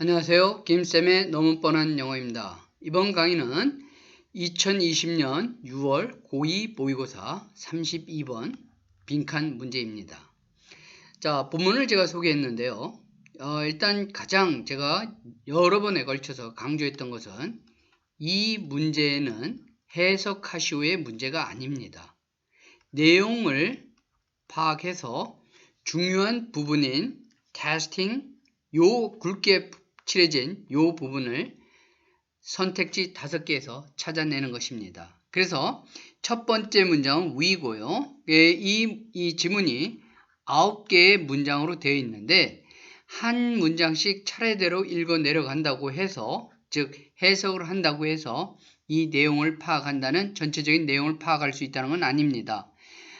안녕하세요. 김쌤의 너무 뻔한 영어입니다. 이번 강의는 2020년 6월 고2 모의고사 32번 빈칸 문제입니다. 자, 본문을 제가 소개했는데요. 어, 일단 가장 제가 여러 번에 걸쳐서 강조했던 것은 이 문제는 해석하시오의 문제가 아닙니다. 내용을 파악해서 중요한 부분인 테스팅 요 굵게 칠해진 요 부분을 선택지 다섯 개에서 찾아내는 것입니다. 그래서 첫 번째 문장은 위고요. 예, 이, 이 지문이 아홉 개의 문장으로 되어 있는데 한 문장씩 차례대로 읽어 내려간다고 해서 즉 해석을 한다고 해서 이 내용을 파악한다는 전체적인 내용을 파악할 수 있다는 건 아닙니다.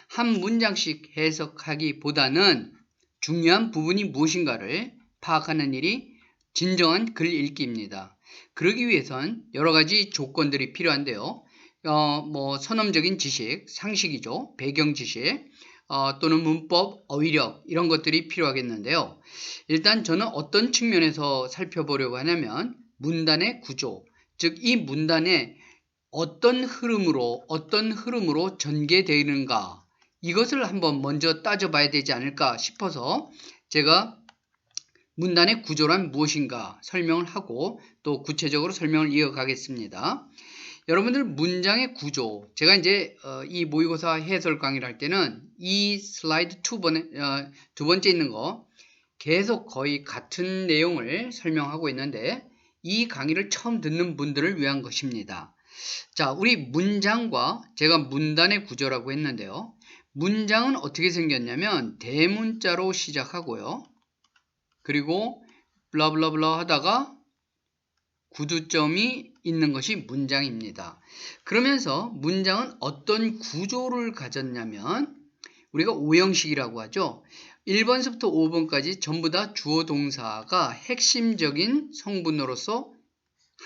한 문장씩 해석하기보다는 중요한 부분이 무엇인가를 파악하는 일이 진정한 글 읽기입니다. 그러기 위해선 여러 가지 조건들이 필요한데요. 어, 뭐 선험적인 지식, 상식이죠. 배경 지식, 어, 또는 문법, 어휘력 이런 것들이 필요하겠는데요. 일단 저는 어떤 측면에서 살펴보려고 하냐면 문단의 구조, 즉 이 문단에 어떤 흐름으로 어떤 흐름으로 전개되는가 이것을 한번 먼저 따져봐야 되지 않을까 싶어서 제가 문단의 구조란 무엇인가 설명을 하고 또 구체적으로 설명을 이어가겠습니다. 여러분들 문장의 구조 제가 이제 어, 이 모의고사 해설 강의를 할 때는 이 슬라이드 두, 번에, 어, 두 번째 있는 거 계속 거의 같은 내용을 설명하고 있는데 이 강의를 처음 듣는 분들을 위한 것입니다. 자, 우리 문장과 제가 문단의 구조라고 했는데요. 문장은 어떻게 생겼냐면 대문자로 시작하고요. 그리고 블라블라블라 하다가 구두점이 있는 것이 문장입니다. 그러면서 문장은 어떤 구조를 가졌냐면 우리가 오형식이라고 하죠. 1번서부터 5번까지 전부 다 주어 동사가 핵심적인 성분으로서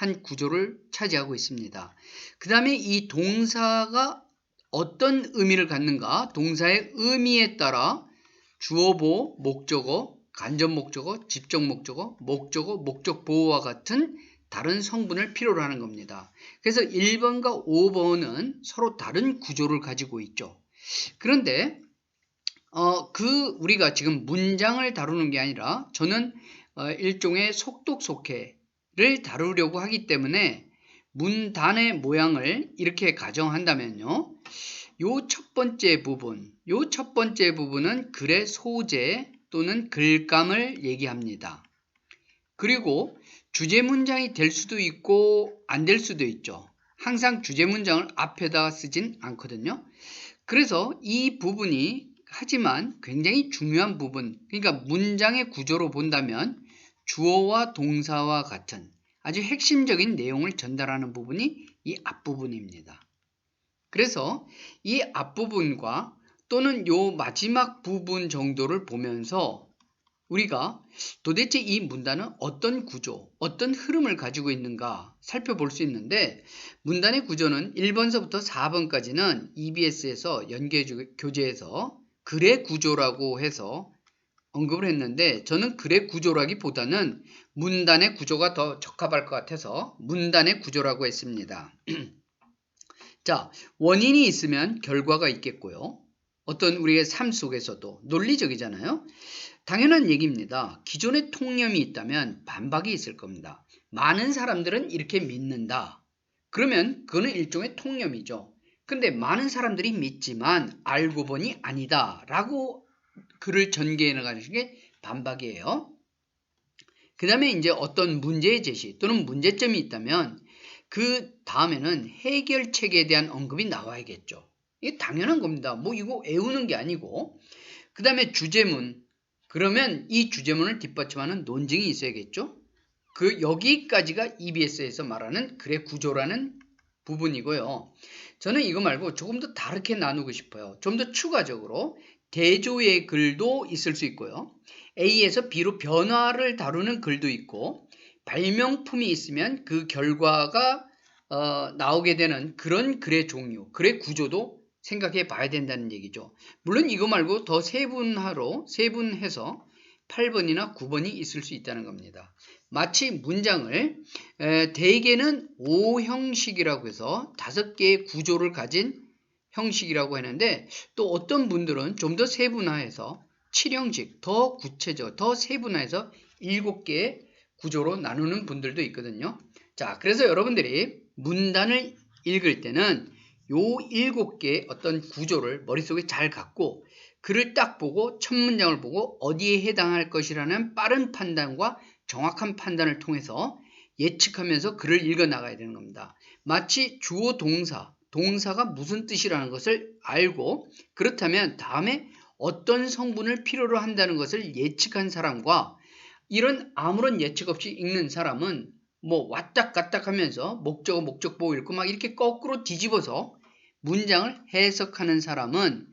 한 구조를 차지하고 있습니다. 그 다음에 이 동사가 어떤 의미를 갖는가 동사의 의미에 따라 주어보, 목적어, 간접 목적어, 직접 목적어, 목적어, 목적 보호와 같은 다른 성분을 필요로 하는 겁니다. 그래서 1번과 5번은 서로 다른 구조를 가지고 있죠. 그런데 어, 그 우리가 지금 문장을 다루는 게 아니라 저는 어, 일종의 속독 속해를 다루려고 하기 때문에 문단의 모양을 이렇게 가정한다면요. 요 첫 번째 부분, 요 첫 번째 부분은 글의 소재 또는 글감을 얘기합니다. 그리고 주제 문장이 될 수도 있고 안 될 수도 있죠. 항상 주제 문장을 앞에다 쓰진 않거든요. 그래서 이 부분이 하지만 굉장히 중요한 부분, 그러니까 문장의 구조로 본다면 주어와 동사와 같은 아주 핵심적인 내용을 전달하는 부분이 이 앞부분입니다. 그래서 이 앞부분과 또는 요 마지막 부분 정도를 보면서 우리가 도대체 이 문단은 어떤 구조, 어떤 흐름을 가지고 있는가 살펴볼 수 있는데 문단의 구조는 1번서부터 4번까지는 EBS에서 연계 교재에서 글의 구조라고 해서 언급을 했는데 저는 글의 구조라기보다는 문단의 구조가 더 적합할 것 같아서 문단의 구조라고 했습니다. 자, 원인이 있으면 결과가 있겠고요. 어떤 우리의 삶 속에서도 논리적이잖아요. 당연한 얘기입니다. 기존의 통념이 있다면 반박이 있을 겁니다. 많은 사람들은 이렇게 믿는다. 그러면 그거는 일종의 통념이죠. 근데 많은 사람들이 믿지만 알고 보니 아니다. 라고 글을 전개해 나가는 게 반박이에요. 그 다음에 이제 어떤 문제의 제시 또는 문제점이 있다면 그 다음에는 해결책에 대한 언급이 나와야겠죠. 이게 당연한 겁니다. 뭐 이거 애우는 게 아니고. 그 다음에 주제문. 그러면 이 주제문을 뒷받침하는 논증이 있어야겠죠. 그 여기까지가 EBS에서 말하는 글의 구조라는 부분이고요. 저는 이거 말고 조금 더 다르게 나누고 싶어요. 좀 더 추가적으로 대조의 글도 있을 수 있고요. A에서 B로 변화를 다루는 글도 있고 발명품이 있으면 그 결과가 어, 나오게 되는 그런 글의 종류, 글의 구조도 생각해 봐야 된다는 얘기죠. 물론 이거 말고 더 세분화로 세분해서 8번이나 9번이 있을 수 있다는 겁니다. 마치 문장을 에, 대개는 O 형식이라고 해서 다섯 개의 구조를 가진 형식이라고 하는데 또 어떤 분들은 좀 더 세분화해서 7형식, 더 구체적, 더 세분화해서 7개의 구조로 나누는 분들도 있거든요. 자, 그래서 여러분들이 문단을 읽을 때는 요 7개의 어떤 구조를 머릿속에 잘 갖고 글을 딱 보고 첫 문장을 보고 어디에 해당할 것이라는 빠른 판단과 정확한 판단을 통해서 예측하면서 글을 읽어 나가야 되는 겁니다. 마치 주어 동사, 동사가 무슨 뜻이라는 것을 알고 그렇다면 다음에 어떤 성분을 필요로 한다는 것을 예측한 사람과 이런 아무런 예측 없이 읽는 사람은 뭐 왔다 갔다 하면서 목적어 목적보호 읽고 막 이렇게 거꾸로 뒤집어서 문장을 해석하는 사람은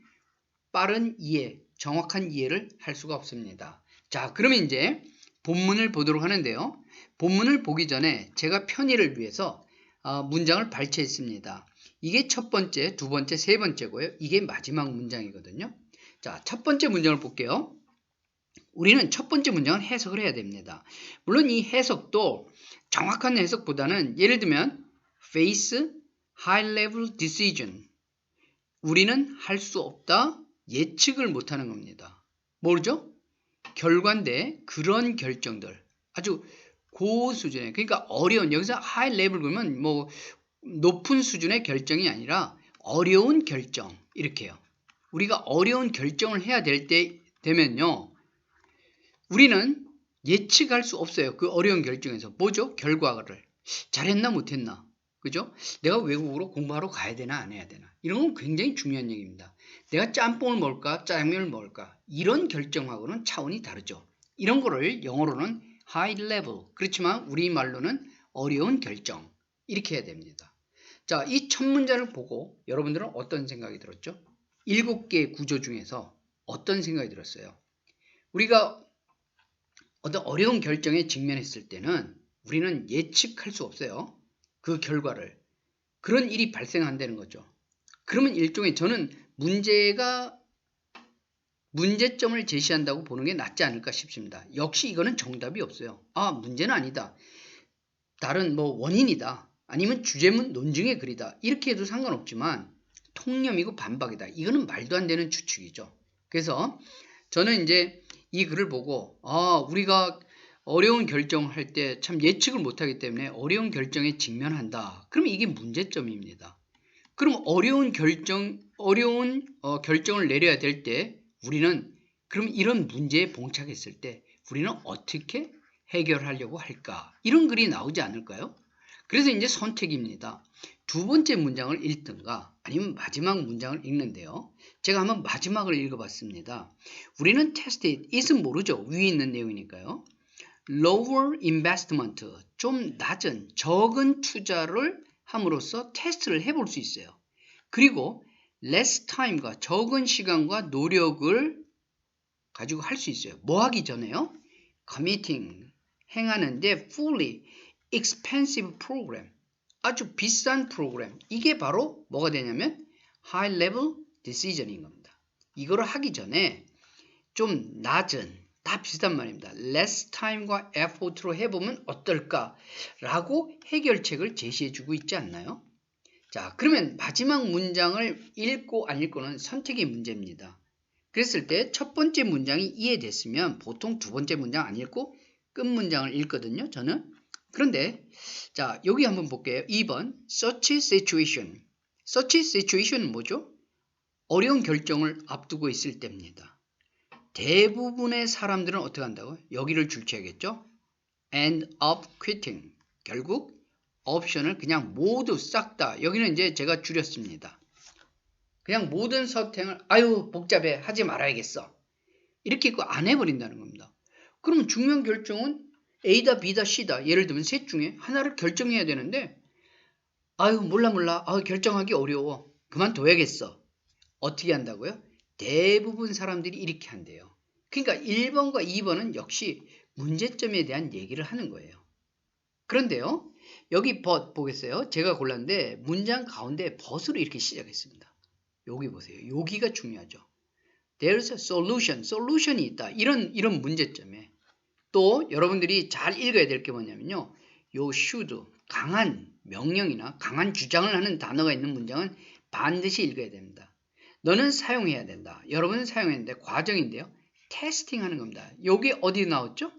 빠른 이해, 정확한 이해를 할 수가 없습니다. 자, 그러면 이제 본문을 보도록 하는데요. 본문을 보기 전에 제가 편의를 위해서 어, 문장을 발췌했습니다. 이게 첫 번째, 두 번째, 세 번째고요. 이게 마지막 문장이거든요. 자, 첫 번째 문장을 볼게요. 우리는 첫 번째 문장은 해석을 해야 됩니다. 물론 이 해석도 정확한 해석보다는 예를 들면 face high level decision 우리는 할 수 없다 예측을 못 하는 겁니다. 모르죠? 결과인데 그런 결정들 아주 고수준의 그러니까 어려운 여기서 하이 레벨 그러면 뭐 높은 수준의 결정이 아니라 어려운 결정 이렇게요. 우리가 어려운 결정을 해야 될 때 되면요. 우리는 예측할 수 없어요. 그 어려운 결정에서 뭐죠? 결과를 잘했나 못했나 그죠? 내가 외국으로 공부하러 가야 되나 안 해야 되나 이런 건 굉장히 중요한 얘기입니다. 내가 짬뽕을 먹을까 짜장면을 먹을까 이런 결정하고는 차원이 다르죠. 이런 거를 영어로는 high level 그렇지만 우리말로는 어려운 결정 이렇게 해야 됩니다. 자, 이 첫 문장을 보고 여러분들은 어떤 생각이 들었죠? 일곱 개의 구조 중에서 어떤 생각이 들었어요? 우리가 어떤 어려운 결정에 직면했을 때는 우리는 예측할 수 없어요. 그 결과를. 그런 일이 발생한다는 거죠. 그러면 일종의 저는 문제가 문제점을 제시한다고 보는 게 낫지 않을까 싶습니다. 역시 이거는 정답이 없어요. 아, 문제는 아니다. 다른 뭐 원인이다. 아니면 주제문 논증의 글이다. 이렇게 해도 상관없지만 통념이고 반박이다. 이거는 말도 안 되는 추측이죠. 그래서 저는 이제 이 글을 보고 아, 우리가 어려운 결정을 할 때 참 예측을 못하기 때문에 어려운 결정에 직면한다. 그러면 이게 문제점입니다. 그럼 어려운 결정, 어려운 어, 결정을 내려야 될 때 우리는 그럼 이런 문제에 봉착했을 때 우리는 어떻게 해결하려고 할까? 이런 글이 나오지 않을까요? 그래서 이제 선택입니다. 두 번째 문장을 읽든가 아니면 마지막 문장을 읽는데요. 제가 한번 마지막을 읽어봤습니다. 우리는 테스트 it은 모르죠. 위에 있는 내용이니까요. Lower investment, 좀 낮은, 적은 투자를 함으로써 테스트를 해볼 수 있어요. 그리고 less time과 적은 시간과 노력을 가지고 할 수 있어요. 뭐 하기 전에요? committing, 행하는데 fully expensive program, 아주 비싼 프로그램. 이게 바로 뭐가 되냐면 high level decision인 겁니다. 이거를 하기 전에 좀 낮은 다 비슷한 말입니다. less time과 effort로 해보면 어떨까라고 해결책을 제시해주고 있지 않나요? 자, 그러면 마지막 문장을 읽고 안 읽고는 선택의 문제입니다. 그랬을 때 첫 번째 문장이 이해됐으면 보통 두 번째 문장 안 읽고 끝 문장을 읽거든요. 저는. 그런데 자, 여기 한번 볼게요. 2번 such situation. such situation은 뭐죠? 어려운 결정을 앞두고 있을 때입니다. 대부분의 사람들은 어떻게 한다고? 여기를 줄쳐야겠죠? end up quitting. 결국 옵션을 그냥 모두 싹 다 여기는 이제 제가 줄였습니다. 그냥 모든 선택을 아유 복잡해 하지 말아야겠어. 이렇게 안 해버린다는 겁니다. 그럼 중요한 결정은 A다 B다 C다 예를 들면 셋 중에 하나를 결정해야 되는데 아유 몰라 몰라 아 결정하기 어려워 그만둬야겠어. 어떻게 한다고요? 대부분 사람들이 이렇게 한대요. 그러니까 1번과 2번은 역시 문제점에 대한 얘기를 하는 거예요. 그런데요. 여기 but 보겠어요. 제가 골랐는데 문장 가운데 but으로 이렇게 시작했습니다. 여기 보세요. 여기가 중요하죠. There's a solution. 솔루션이 있다. 이런 이런 문제점에 또 여러분들이 잘 읽어야 될 게 뭐냐면요. 요 should 강한 명령이나 강한 주장을 하는 단어가 있는 문장은 반드시 읽어야 됩니다. 너는 사용해야 된다. 여러분은 사용해야 되는데 과정인데요. 테스팅 하는 겁니다. 요게 어디 나왔죠?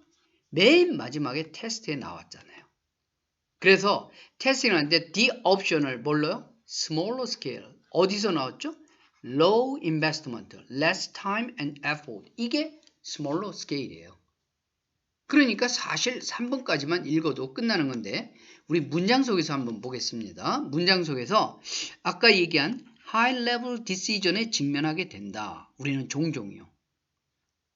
맨 마지막에 테스트에 나왔잖아요. 그래서 테스팅을 하는데 the option을 뭘로요? smaller scale. 어디서 나왔죠? low investment, less time and effort. 이게 smaller scale이에요. 그러니까 사실 3번까지만 읽어도 끝나는 건데 우리 문장 속에서 한번 보겠습니다. 문장 속에서 아까 얘기한 high level decision에 직면하게 된다. 우리는 종종이요.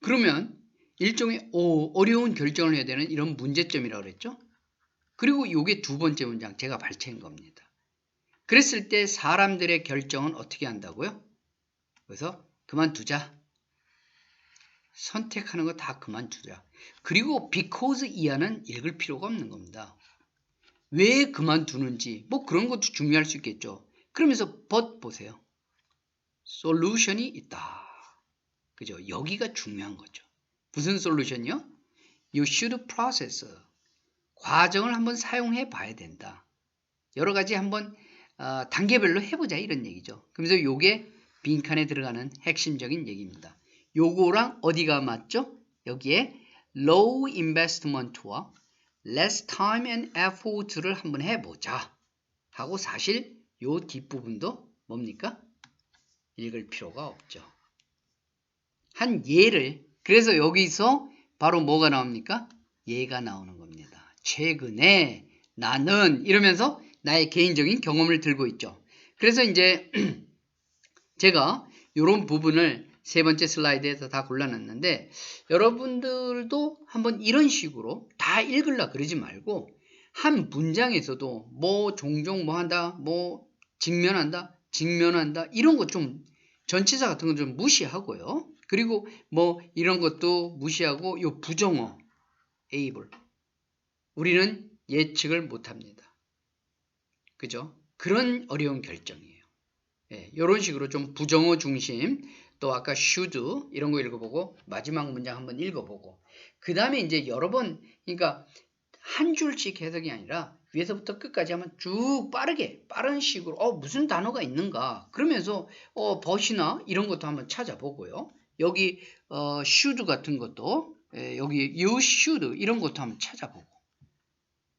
그러면 일종의 오, 어려운 결정을 해야 되는 이런 문제점이라고 그랬죠. 그리고 이게 두 번째 문장 제가 발췌한 겁니다. 그랬을 때 사람들의 결정은 어떻게 한다고요? 그래서 그만두자. 선택하는 거 다 그만두자. 그리고 because 이하는 읽을 필요가 없는 겁니다. 왜 그만두는지 뭐 그런 것도 중요할 수 있겠죠. 그러면서 but 보세요. 솔루션이 있다. 그죠? 여기가 중요한 거죠. 무슨 솔루션이요? You should process. 과정을 한번 사용해 봐야 된다. 여러 가지 한번 어, 단계별로 해보자 이런 얘기죠. 그러면서 요게 빈칸에 들어가는 핵심적인 얘기입니다. 요거랑 어디가 맞죠? 여기에 low investment와 less time and effort를 한번 해보자 하고 사실 요 뒷부분도 뭡니까? 읽을 필요가 없죠. 한 예를 그래서 여기서 바로 뭐가 나옵니까? 예가 나오는 겁니다. 최근에 나는 이러면서 나의 개인적인 경험을 들고 있죠. 그래서 이제 제가 이런 부분을 세 번째 슬라이드에서 다 골라놨는데 여러분들도 한번 이런 식으로 다 읽으려 그러지 말고 한 문장에서도 뭐 종종 뭐 한다 뭐 직면한다 직면한다 이런 거좀 전치사 같은 건 좀 무시하고요. 그리고 뭐 이런 것도 무시하고 요 부정어 able 우리는 예측을 못합니다. 그죠? 그런 어려운 결정이에요. 예, 이런 식으로 좀 부정어 중심 또 아까 should 이런 거 읽어보고 마지막 문장 한번 읽어보고 그 다음에 이제 여러 번 그러니까 한 줄씩 해석이 아니라 위에서부터 끝까지 한번 쭉 빠르게 빠른 식으로 어 무슨 단어가 있는가 그러면서 어 벗이나 이런 것도 한번 찾아보고요 여기 어 should 같은 것도 예, 여기 you should 이런 것도 한번 찾아보고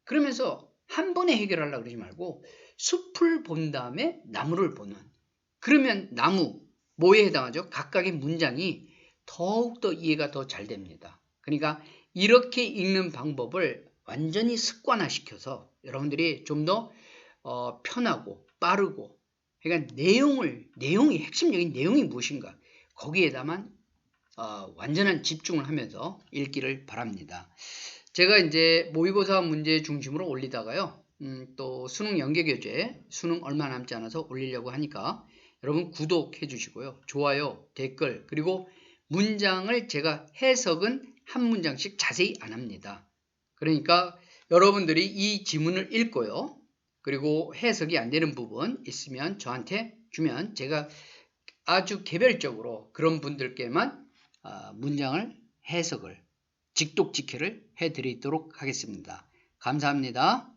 그러면서 한 번에 해결하려고 그러지 말고 숲을 본 다음에 나무를 보는 그러면 나무 뭐에 해당하죠? 각각의 문장이 더욱더 이해가 더 잘 됩니다. 그러니까 이렇게 읽는 방법을 완전히 습관화시켜서 여러분들이 좀더 어, 편하고 빠르고 그러니까 내용을 내용이 핵심적인 내용이 무엇인가 거기에다만 어, 완전한 집중을 하면서 읽기를 바랍니다. 제가 이제 모의고사 문제 중심으로 올리다가요. 음, 또 수능 연계교재 수능 얼마 남지 않아서 올리려고 하니까 여러분 구독해 주시고요. 좋아요, 댓글 그리고 문장을 제가 해석은 한 문장씩 자세히 안 합니다. 그러니까 여러분들이 이 지문을 읽고요. 그리고 해석이 안 되는 부분 있으면 저한테 주면 제가 아주 개별적으로 그런 분들께만 아, 문장을 해석을 직독직해를 해드리도록 하겠습니다. 감사합니다.